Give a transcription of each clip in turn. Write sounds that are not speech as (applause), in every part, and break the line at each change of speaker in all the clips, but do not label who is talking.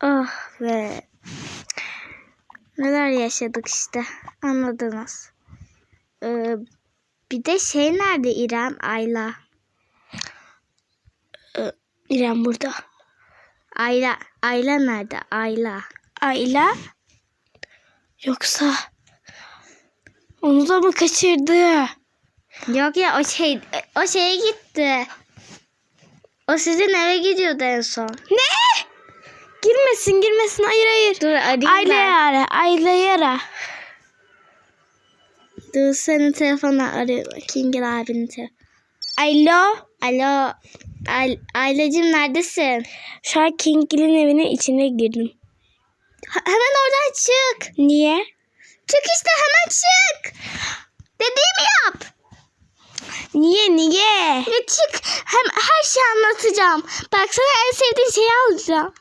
Ah be. Neler yaşadık işte. Anladınız. Ee, bir de şey nerede İrem? Ayla.
Ee, İrem burada.
Ayla. Ayla nerede? Ayla.
Ayla. Yoksa onu da mı kaçırdı?
Yok ya o şey o şeye gitti. O sizin eve gidiyordu en son.
Ne? Girmesin girmesin hayır hayır.
Dur arayayım
Ayla'yı
ben.
ara. Ayla'yı ara.
Dur senin telefonla arıyor. Kingil abinin telefonu.
Alo.
Alo. Ay, Aylacığım neredesin?
Şu an Kingil'in evinin içine girdim.
Ha- hemen oradan çık.
Niye?
Çık işte hemen çık. Dediğimi yap.
Niye niye?
Ya çık. Hem her şeyi anlatacağım. Bak sana en sevdiğin şeyi alacağım.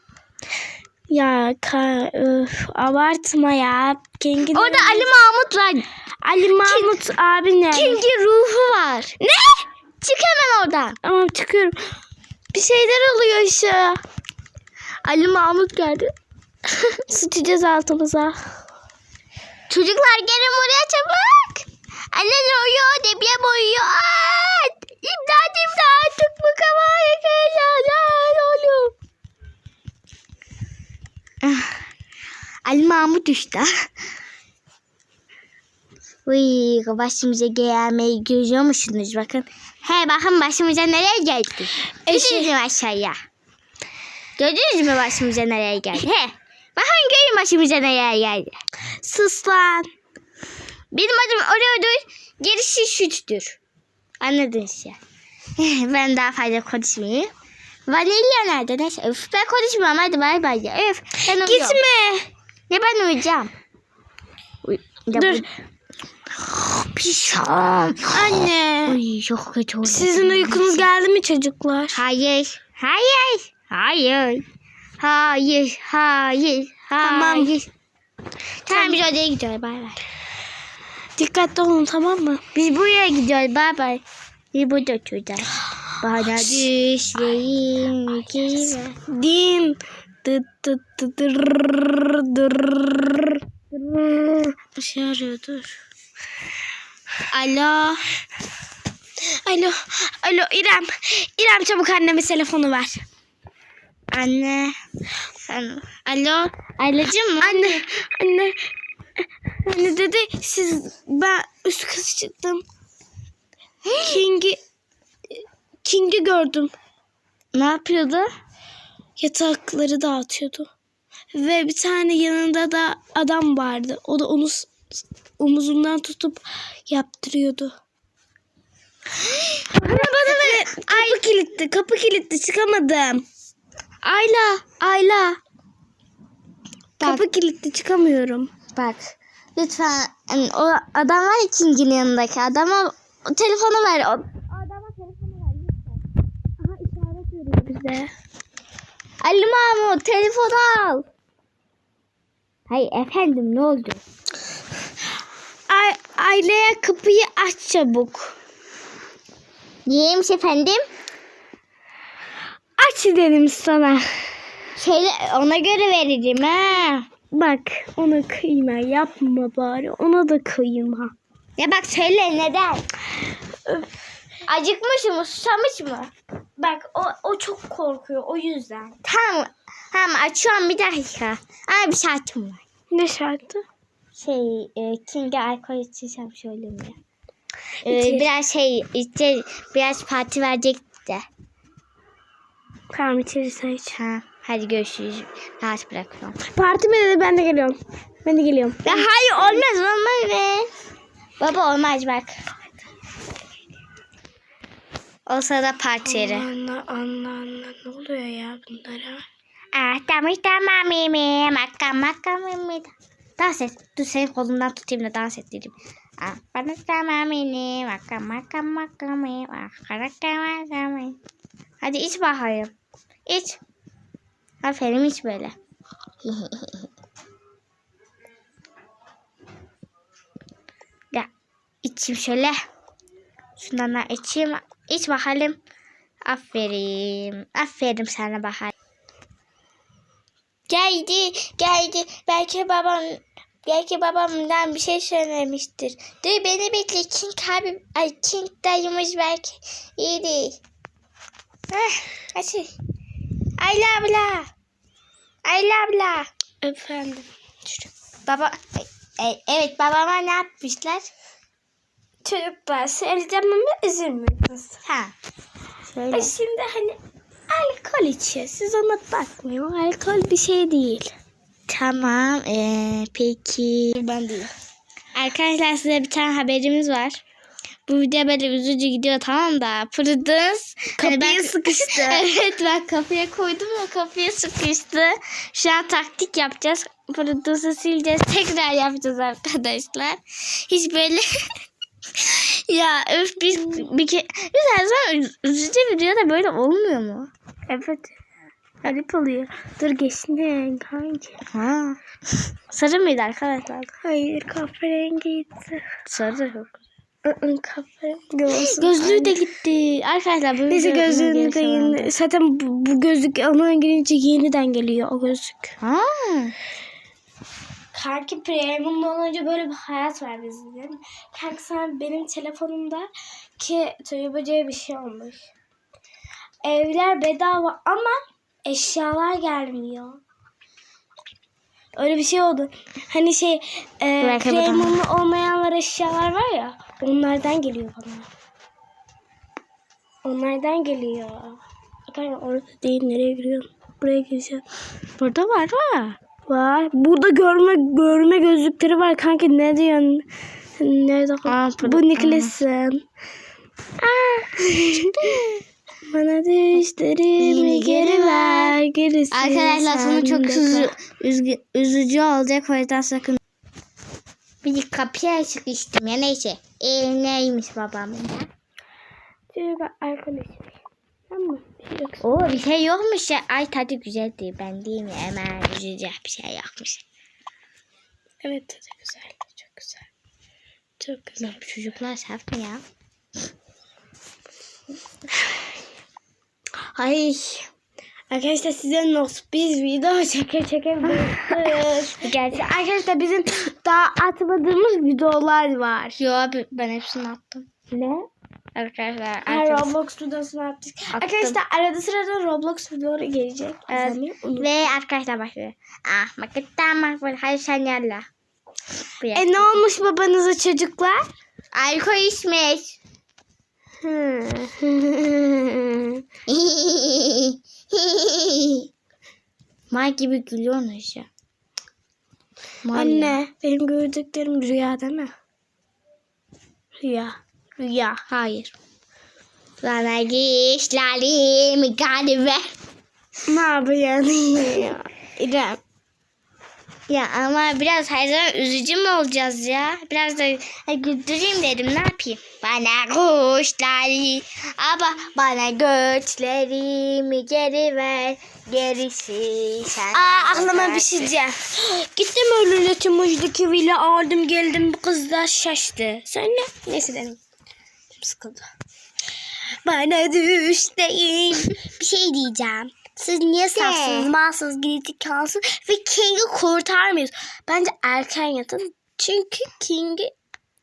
Ya ka öf, abartma ya. Kingil'in
Orada Ali Mahmut var.
Ali Mahmut abi ne?
King'in ruhu var. Ne? Çık hemen oradan.
Tamam çıkıyorum. Bir şeyler oluyor aşağı.
Ali Mahmut geldi. (laughs)
Sıçacağız altımıza.
Çocuklar gelin buraya çabuk. Anne ne oluyor? Deprem oluyor. Aa! İmdat imdat. Tık mı kafaya kıyacağız. Ne oluyor? Ah, Ali Mahmut işte. Uy, başımıza gelmeyi görüyor musunuz? Bakın. He bakın başımıza nereye geldi. Gördünüz mü aşağıya? Gördünüz mü başımıza nereye geldi? He. Bakın görün başımıza nereye geldi.
Sus lan.
Benim adım Orio'dur. Gerisi sütdür. Anladın sen. ben daha fazla konuşmayayım. Vanilya nerede? Neyse. Öf, ben konuşmuyorum. Hadi bay bay. ya. Öf, ben.
Gitme.
Ne ben uyuyacağım. Uy, ya
Dur. (gasps)
Pişman.
Anne.
Uy, çok kötü oldu.
Sizin uykunuz geldi mi çocuklar?
Hayır. Hayır. Hayır. Hayır. Hayır.
Tamam.
Hayır. Tamam biz odaya gidiyoruz. Bay bay.
Dikkatli olun tamam mı?
Biz buraya gidiyoruz. Bay bay. Biz burada oturacağız. Bana düşleyin.
Din. Bir şey arıyor dur.
Alo.
Alo. Alo İrem. İrem çabuk anneme telefonu ver.
Anne. Alo. Aylacığım mı?
Anne. Anne. Anne dedi siz ben üst kata çıktım. King'i King'i gördüm.
Ne yapıyordu?
Yatakları dağıtıyordu. Ve bir tane yanında da adam vardı. O da onu omuzundan tutup yaptırıyordu. (gasps) Bana bana ver. Kapı kilitli. Kapı kilitli. Çıkamadım.
Ayla. Ayla. Bak.
Kapı kilitli. Çıkamıyorum.
Bak. Lütfen o adam var King'in yanındaki adama o telefonu ver. O, adama telefonu ver lütfen.
Aha işaret veriyor bize.
Ali Mahmut telefonu al. Hayır efendim ne oldu?
Aileye kapıyı aç çabuk.
Niyeymiş efendim?
Aç dedim sana.
Şöyle ona göre vereceğim ha.
Bak ona kıyma yapma bari. Ona da kıyma.
Ya bak söyle neden? Acıkmış mı? Susamış mı?
Bak o, o çok korkuyor o yüzden.
Tamam. Tamam açıyorum bir dakika. Ama bir şartım var.
Ne şartı?
Şey e, King'e alkol içeceğim söylemiyor. E,
İçir.
biraz şey işte biraz parti verecekti de.
Tamam içeri sen iç.
Ha, hadi görüşürüz. Rahat bırakıyorum.
Parti mi dedi ben de geliyorum. Ben de geliyorum.
Ya hayır olmaz olmaz be. Baba olmaz bak. Olsa da parti yeri.
Anla anla anla ne oluyor ya bunlara?
Ah tamam tamam mimi. Makka makka mimi. Dans et. Dur senin kolundan tutayım da dans ettireyim. Ah bana tamam mimi. Makka makka makka mimi. Makka makka mimi. Hadi iç bakayım. İç. Aferin iç böyle. (laughs) ya içeyim şöyle. Şundan da içeyim. İç bakalım. Aferin. Aferin sana bakalım. Geldi, geldi. Belki babam belki babamdan bir şey söylemiştir. Dur beni bekle. King abi, ay King dayımız belki iyi değil. Heh. Ayla abla. Ayla abla.
Efendim.
Baba, e, evet babama ne yapmışlar?
Çocuklar izin verin.
Ha. Söyle.
E Şimdi hani alkol içiyor. Siz ona bakmayın. Alkol bir şey değil.
Tamam. Ee, peki.
Ben değil.
Arkadaşlar size bir tane haberimiz var. Bu video böyle üzücü gidiyor tamam da Prudence hani
Kapıya sıkıştı. (laughs)
evet ben kapıya koydum ya kapıya sıkıştı. Şu an taktik yapacağız. Prudence'ı sileceğiz. Tekrar yapacağız arkadaşlar. Hiç böyle (laughs) ya öf biz bir ke biz her zaman üz- üzücü videoda böyle olmuyor mu?
Evet. Garip oluyor. Dur geçsin kanki.
Ha. Sarı mıydı arkadaşlar?
Hayır kahverengiydi.
Sarı yok. Gözlüğü de gitti. Arkadaşlar bu
Neyse gözlüğünü de yeni- Zaten bu, bu gözlük alana girince yeniden geliyor o gözlük.
Ha.
Kanki premium olunca böyle bir hayat var bizde. Kanka sen benim telefonumda ki Toy Böceğe bir şey olmuş. Evler bedava ama eşyalar gelmiyor. Öyle bir şey oldu. Hani şey e, premiumlu olmayanlar eşyalar var ya onlardan geliyor bana. Onlardan geliyor. Kanka orada değil nereye giriyorum? Buraya gireceğim.
Burada var var.
Var. Burada görme görme gözlükleri var kanka ne diyorsun? Nerede?
Aa, burada-
Bu Nicholas'ın. (laughs) Bana düşlerimi geri ver. Gerisi
Arkadaşlar sonu çok üzü, üzgü, üzücü olacak o yüzden sakın. Bir kapıya sıkıştım ya neyse. E, neymiş babamın ya?
Bak arkadaşım. Tamam. Bir şey yok.
Oo bir şey yokmuş ya. Ay tadı güzeldi. Ben değil mi? Hemen üzücü bir şey yokmuş.
Evet tadı güzel. Çok güzel. Çok güzel.
Bu çocuklar saf mı ya?
Ay. Arkadaşlar size not biz video çeke çeke (laughs) bıraktık.
Gerçi
Arkadaşlar bizim daha atmadığımız videolar var.
Yo ben hepsini attım.
Ne?
Arkadaşlar. Arkadaşlar.
Roblox videosunu yaptık.
Attım.
Arkadaşlar arada sırada Roblox videoları gelecek.
Evet. Ve arkadaşlar başlıyor. Ah makıtta makbul. Sen yalla.
E ne olmuş babanıza çocuklar?
Alkol içmiş. May gibi. May ya.
Anne benim gördüklerim rüya değil mi? Rüya.
Rüya. Hayır. Bana gişlerimi galiba.
Ne yapıyorsun ya? İrem.
Ya ama biraz her zaman üzücü mü olacağız ya? Biraz da güldüreyim dedim ne yapayım? Bana kuşları ama bana göçlerimi geri ver. Gerisi sen.
Aa aklıma bir şey diyeceğim. Gittim öyle Timoş'daki villa aldım geldim bu kız da şaştı. Sen ne? Neyse dedim. Sıkıldı. Bana düş değil. bir şey diyeceğim. Siz niye safsınız, malsınız, gerizekalısınız ve King'i kurtarmıyoruz. Bence erken yatın. Çünkü King'i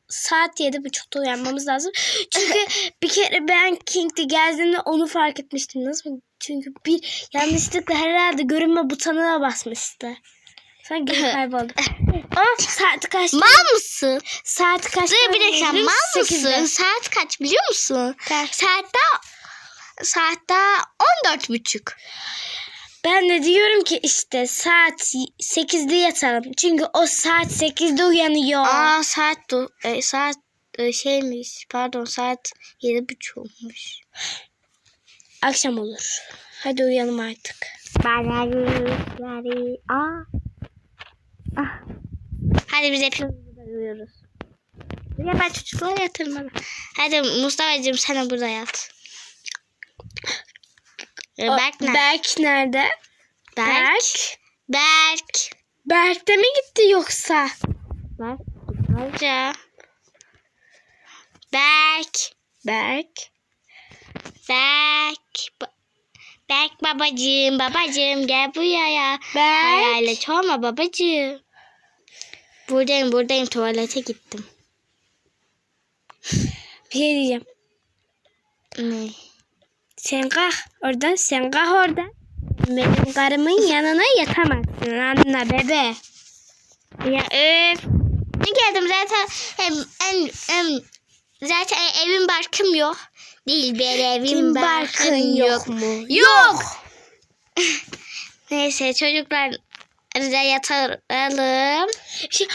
saat yedi buçukta uyanmamız lazım. Çünkü (laughs) bir kere ben King'de geldiğinde onu fark etmiştim. Nasıl? Çünkü bir yanlışlıkla herhalde görünme butonuna basmıştı. Sonra geri (laughs) kayboldu. Aa, saat kaç?
Mal mısın?
Saat kaç?
Dur bir dakika mal mısın? Saat kaç biliyor musun?
Kaç?
Saat daha saat daha on dört buçuk.
Ben de diyorum ki işte saat 8'de yatalım. Çünkü o saat 8'de uyanıyor.
Aa saat do- e, saat e, şeymiş pardon saat yedi buçuk olmuş.
Akşam olur. Hadi uyanım artık.
Yüzleri aa. Hadi biz hepimiz burada uyuyoruz. Ya ben çocukları yatırmadım. Hadi Mustafa'cığım sen de burada yat. Ee, Berk nerede?
Berk nerede?
Berk. Berk.
Berk de mi gitti yoksa?
Berk. Hoca. Berk.
Berk.
Berk. Berk babacığım babacığım gel buraya.
Berk.
Hayalet olma babacığım. Buradayım buradayım tuvalete gittim.
Bir şey diyeceğim.
Ne?
Sen kalk oradan sen kalk oradan. Benim karımın yanına yatamazsın anla bebe.
Ya öf. Ne geldim zaten hem, hem, hem, zaten evim barkım yok. Değil bir evim
Kim
barkım
barkın
yok.
yok mu?
Yok. (laughs) Neyse çocuklar da yatalım.
Şey,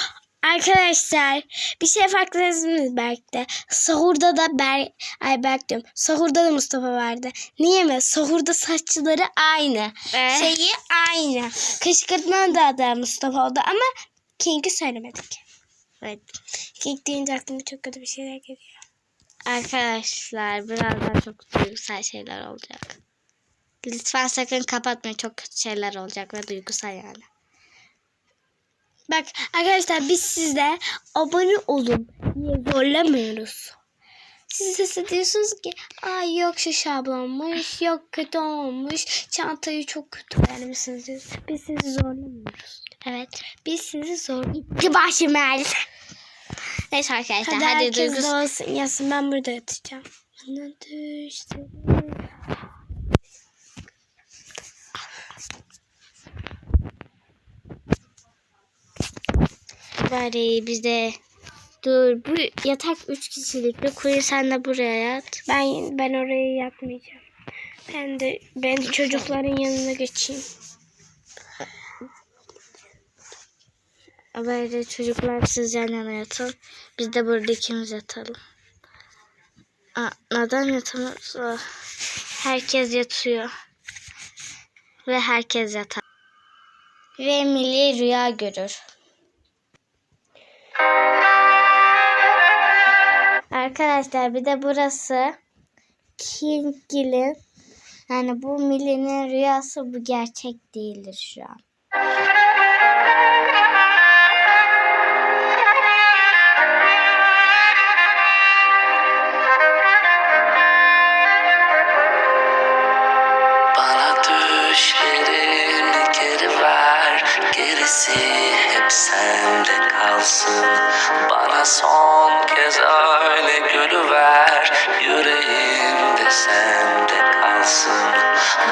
arkadaşlar bir şey fark ettiniz Berk'te. Sahurda da Berk, ay Berk diyorum. Sahurda da Mustafa vardı. Niye mi? Sahurda saçları aynı.
Ee?
Şeyi aynı. Kışkırtma da da Mustafa oldu ama King'i söylemedik.
Evet.
King deyince aklıma çok kötü bir şeyler geliyor.
Arkadaşlar birazdan çok duygusal şeyler olacak. Lütfen sakın kapatmayın. Çok kötü şeyler olacak ve duygusal yani.
Bak arkadaşlar biz sizde abone olun diye zorlamıyoruz. Siz ise diyorsunuz ki ay yok şu şablonmuş, yok kötü olmuş, çantayı çok kötü vermişsiniz diyoruz. Biz sizi zorlamıyoruz.
Evet.
Biz sizi zor...
Gitti başım ağrıdı. Neyse arkadaşlar
Hadi,
hadi,
herkes
duygusal.
de olsun yatsın ben burada yatacağım. Bana düştü.
Bari bizde Dur bu yatak 3 kişilikli. Kuyu sen de buraya yat.
Ben ben oraya yatmayacağım. Ben de ben çocukların yanına geçeyim.
Böyle çocuklar siz yan yatın. Biz de burada ikimiz yatalım. Aa, neden yatamıyoruz? Herkes yatıyor. Ve herkes yatar. Ve milli rüya görür. Arkadaşlar bir de burası Kingil'in yani bu Milli'nin rüyası bu gerçek değildir şu an.
Bana düşlerimi geri ver Gerisi hep sende kalsın Bana son kez gülüver Yüreğimde sende kalsın.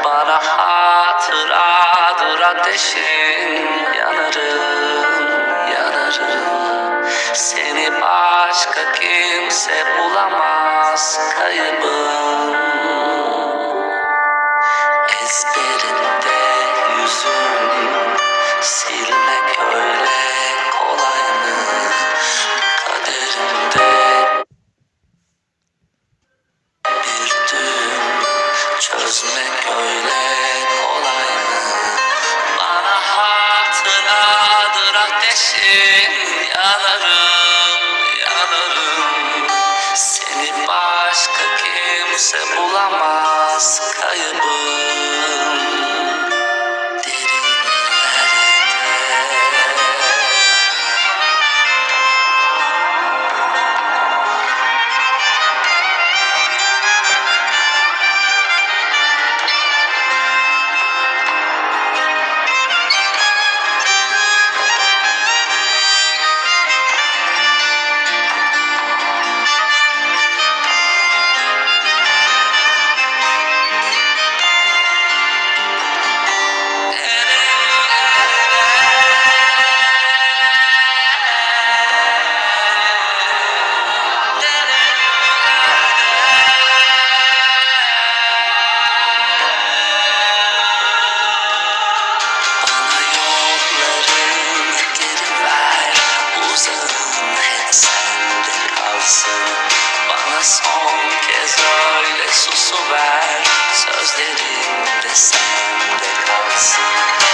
Bana hatıradır ateşin Yanarım, yanarım. Seni başka kimse bulamaz kaybım Ezberinde yüzüm silmek öyle